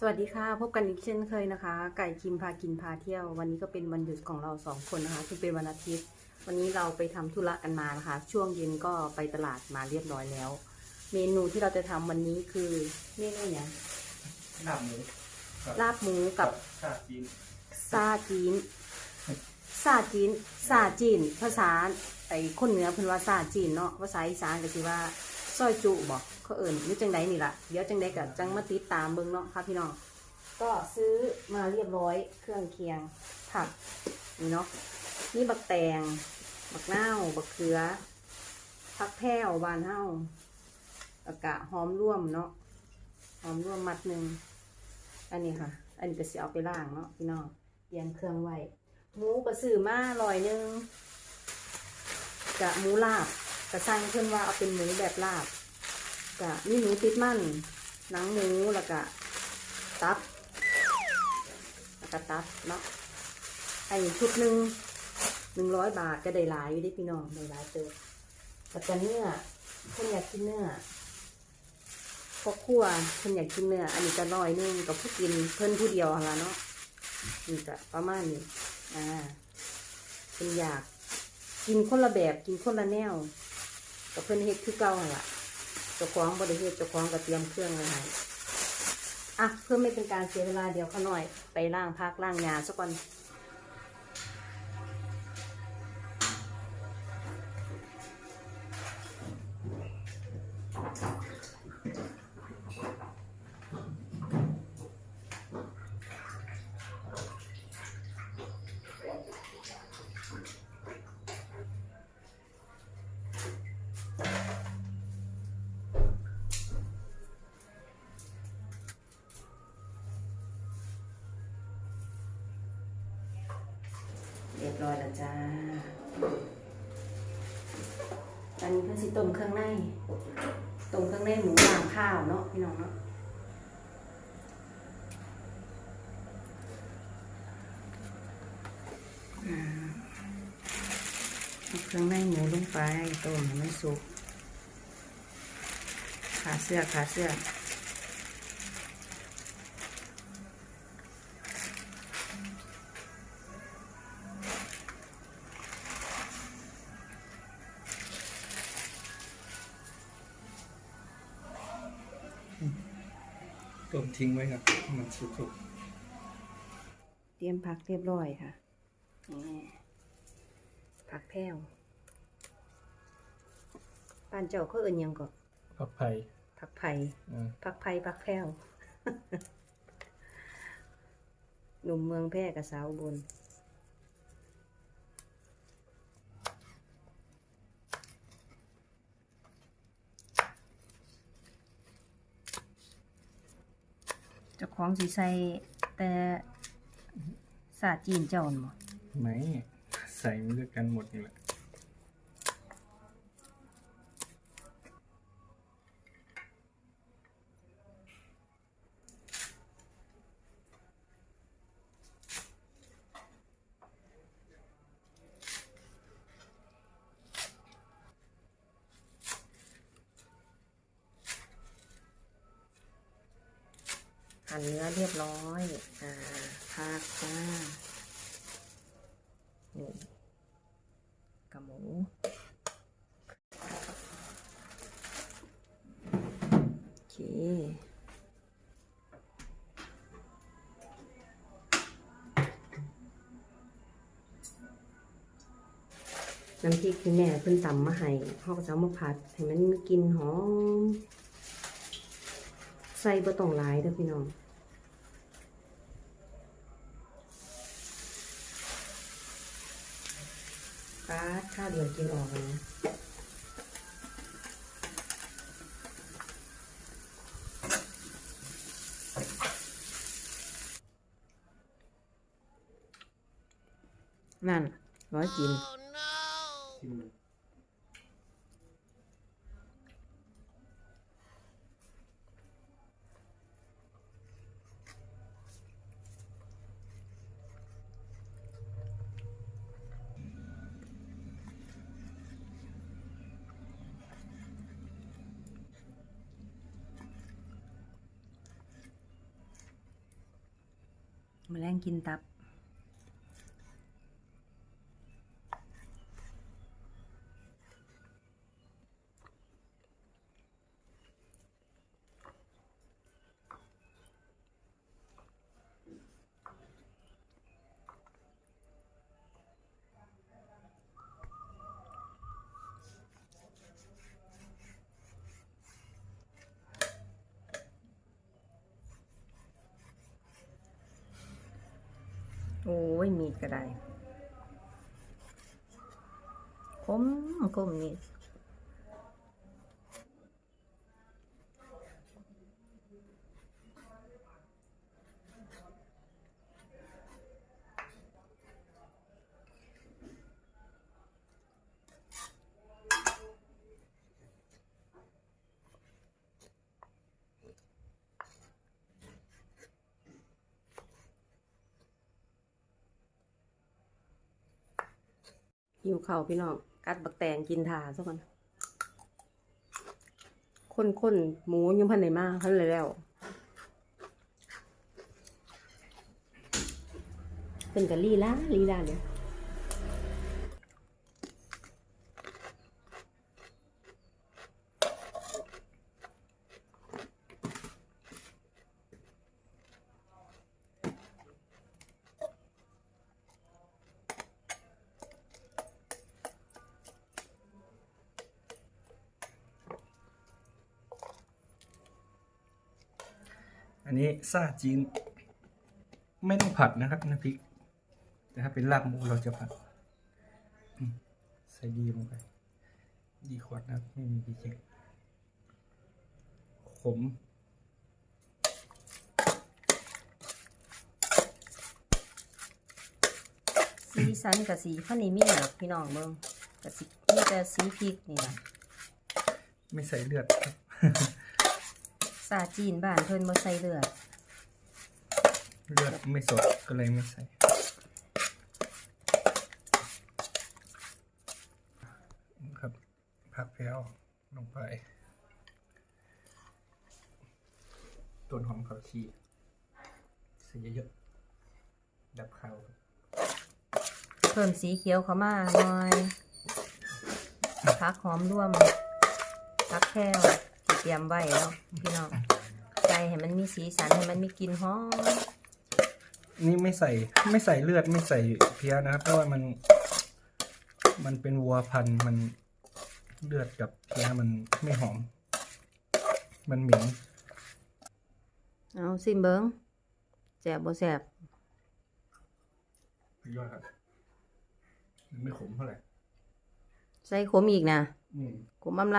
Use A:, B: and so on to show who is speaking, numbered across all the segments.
A: สวัสดีค่ะ พบกันอีกเช่นเคยนะคะ ไก่คิมพากินพาเที่ยว วันนี้ก็เป็นวันหยุดของเราสองคนนะคะซึ่งเป็นวันอาทิตย์ วันนี้เราไปทำธุระกันมานะคะ ช่วงเย็นก็ไปตลาดมาเรียบร้อยแล้ว เมนูที่เราจะทำวันนี้คือเมนูเนี่ยง
B: ลาบหมูครับ
A: ลาบหมูกับ
B: ชาจีน
A: ซาจีนซาจีนซาจีน ภาษาไอ้คนเหนือเพิ่นว่าซาจีนเนาะภาษาอีสานก็สิว่า ซอยจุบอกเขาเอิ่นหรือจังใดนี่ล่ะเดี๋ยวจังใดก็จังมาติดตามเบิ่งเนาะค่ะพี่น้องก็ซื้อมาเรียบร้อยเครื่องเคียงผักนี่เนาะนี่บักแตงบักเน่าบักเขือผักแพรวบานเฮาแล้วก็หอมร่วมเนาะหอมร่วมมัดหนึ่งอันนี้ค่ะ อันนี้ก็สิเอาไปล้างเนาะพี่น้องเตรียมเครื่องไว้หมูก็ซื้อมาลอยหนึ่งกะหมูลาบ กะสั่งเพิ่นว่าเอาเป็นหมูแบบลาบกะมีหมูติดมันหนังหมูแล้วก็ตับแล้วก็ตับเนาะอันนี้ชุดหนึ่งหนึ่งร้อยบาทก็ได้หลายอยู่เดิพี่น้องได้หลายเติบแต่จะเนื้อคนอยากกินเนื้อพอครัวคนอยากกินเนื้ออันนี้ก็น้อยนึงกับผู้กินเพิ่อนผู้เดียวละเนาะนี่ก็ประมาณนี้อ่าเป็นอยากกินคนละแบบกินคนละแนว กับเพิ่นเฮ็ดคือเก่าล่ะเจ้าของบริเฮ็ดเจ้าของก็เตรียมเครื่องไว้ให้อะเพื่อไม่เป็นการเสียเวลาเดี๋ยวเขาหน่อย ไปล่างพักล่างยาสักก่อน ร้อยแล้วจ้า ตอนนี้เพื่อสิต้มเครื่องในต้มเครื่องในหมูย่างข้าวเนาะพี่น้องเนาะเอาเครื่องในหมูลงไปต้มให้มันสุกขาเสื้อขาเสื้อ
B: ทิ้งไว้ครับให้มันสุก
A: เตรียมผักเรียบร้อยค่ะนี่ผักแพรวปานเจ้าเขาเอินหยังก็
B: ๆผักไผ่
A: ผักไผ่
B: อ่า
A: ผักไผ่ผักแพรว หนุ่มเมืองแพร่กับสาวอุบน เจ้าของสีใส่แต่สาจีนเจ้าหนบ่
B: ไหมใส่มาด้วยกันหมดนี่แหละ
A: หั่นเนื้อเรียบร้อย อ่าผักจ้านี่กับหมูโอเคน้ำพริกที่แม่เพิ่นตำมาให้เขาก็จะเอามาผัด ให้มันกินหอม ใส่บ่ต้องหลายเด้อพี่น้อง ปาด ข้าวเดือดกินออกเลยนะนั่นร้อยกิน
B: มา
A: โอ้ยมีดก็ได้คมคมนี่ หิวเข่าวพี่น้อง กัดบักแตงกินทาซะก่อนคนคนๆหมูยังพันไหนมากพันเลยแล้ว เป็นกะลีล่าลีล่าเนี่ย
B: อันนี้ซาจีน ไม่ต้องผัดนะครับน้ำพริก แต่ถ้าเป็นลาบหมูเราจะผัดอืมใส่ดีลงไป ดีขวดนะครับไม่มีดีเจขม
A: สีสันกับสีพันนี้มีหรอกพี่น้องเบิ่งกับสีมีแต่สีพริกนี่แหละ
B: ไม่ใส่เลือดครับ
A: ซาจีนบ้านเพิ่นบ่ใส่เลือด
B: เลือดไม่สดก็เลยไม่ใส่ครับผักแพรวลงไป ต้นหอมผักชีใส่เยอะๆดับขาวครับ
A: เพิ่มสีเขียวเข้ามาหน่อยพักหอมร่วมพักแค่วที่ เตรียมไว้แล้วพี่น้องใส่ให้มันมีสีสันให้มันมีกลิ่นหอม
B: นี่ไม่ใส่ไม่ใส่เลือดไม่ใส่เพี้ยนะครับเพราะว่ามัน มันเป็นวัวพันธุ์มันเลือดกับเพี้ยมันไม่หอม มันเหม็น
A: เอาซิมเบิงแสบบ่แสบ
B: ยอดครับไม่ขมเท่าไหร่
A: ใส่ขมอีกนะ
B: อืม
A: ขมอำล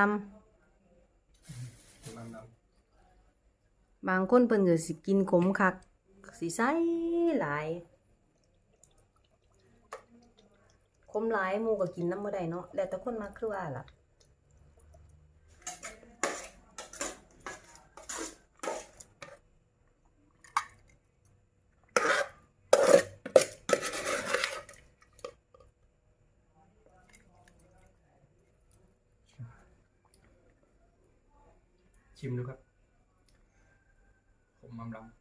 B: น้ำน้ำ
A: บางคนเพิ่นก็สิกินขมคักสิใส่หลายขมหลายหมูก็กินน้ำบ่ได้เนาะแล้วแต่คนมักคือว่าล่ะ
B: ชิมดูครับผมมำลำ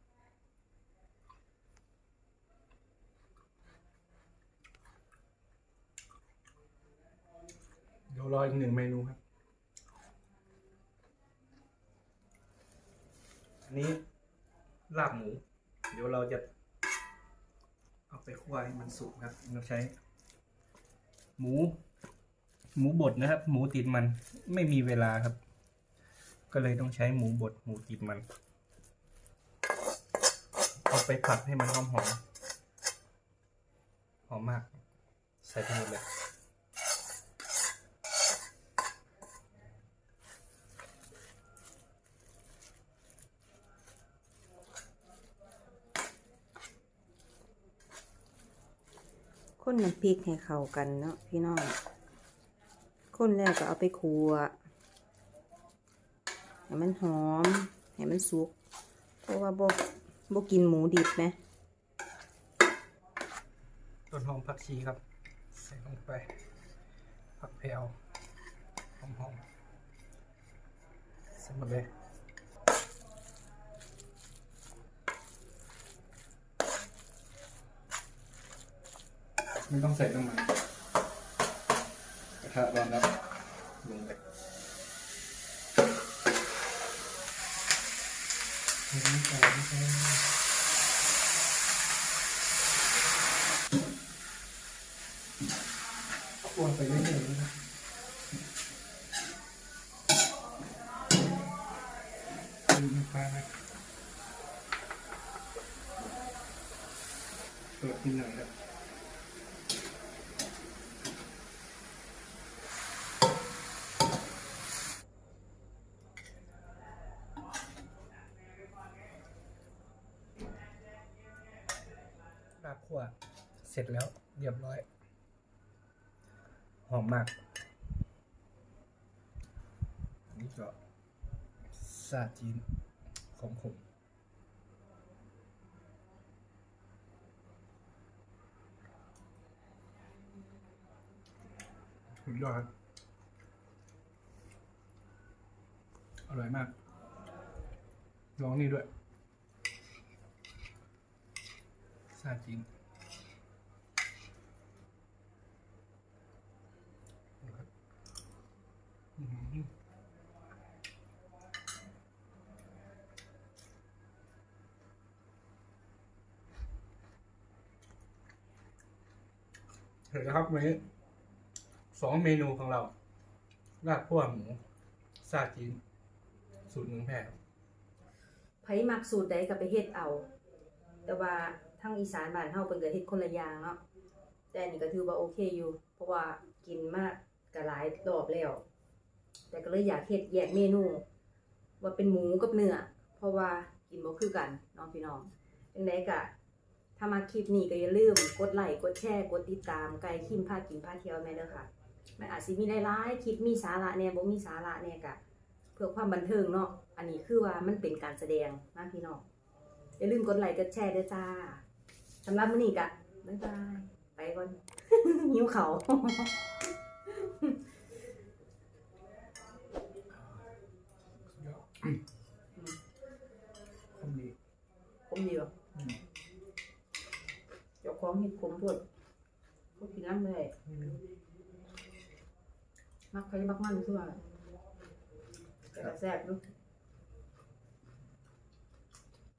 B: เดี๋ยวรออีกหนึ่งเมนูครับ อันนี้ลาบหมู เดี๋ยวเราจะ เอาไปคั่วให้มันสุกครับ เราใช้ หมู หมูบดนะครับ หมูติดมันไม่มีเวลาครับ ก็เลยต้องใช้หมูบดหมูติดมัน เอาไปผัดให้มันหอมหอมหอมมาก ใส่ทั้งหมดเลย
A: คนน้ำพริกให้เข้ากันเนาะพี่น้องคนแล้วก็เอาไปคั่ว ให้มันหอม ให้มันสุก เพราะว่าบ่บ่กินหมูดิบไหม
B: ต้นหอมผักชีครับ ใส่ลงไป ผักแพรวหอมหอมๆใส่หมดเลย
A: ค
B: ไม่ต้องใส่น้ำมันกระทะร้อนแล้วลงไป ไม่ใส่ไม่ใส่คั่วไปเรื่อยๆนะครับดูน้ำปลานะเปิดนิดหน่อยครับาบคั่วเสร็จแล้วเรียบร้อย หอมมากนี่ก็ซาจีนขมขมสุดยอดอร่อยมากลองนี่ด้วย ซาจีนครับเห็นแล้วครับวันนี้สองเมนูของเราลาบพั่วหมูซาจีน สูตรเมืองแพร่ครับ
A: ไผมักสูตรใดก็ไปเฮ็ดเอา แต่ว่า ทางอีสานบ้านเฮาเพิ่นก็เฮ็ดคนละอย่างเนาะแต่อันนี้ก็ถือว่าโอเคอยู่ เพราะว่ากินมากก็หลายรอบแล้ว แต่ก็เลยอยากเฮ็ดแยกเมนู ว่าเป็นหมูกับเนื้อเพราะว่ากินบ่คือกันน้องพี่น้องจังไดก็ถ้ามาคลิปนี้ก็อย่าลืมกดไลค์กดแชร์กดติดตามไก่คิมพากินพาเที่ยวแม่เด้อค่ะมันอาจสิมีหลายๆคลิปมีสาระแน่บ่มีสาระแน่ก็เพื่อความบันเทิงเนาะอันนี้คือว่ามันเป็นการแสดงนะพี่น้องอย่าลืมกดไลค์กดแชร์ด้วยจ้า สำหรับมื้อนี้กะบ๊ายบาย ไปก่อน หิวเขาว
B: สุดยอดคมดี
A: ผมดีวะ
B: อืม
A: เจ้าของเห็ดผมปวดก็กินน้ำเลย
B: อืม
A: มักใครมักมันคือว่าแต่ก็แซ่บเนาะ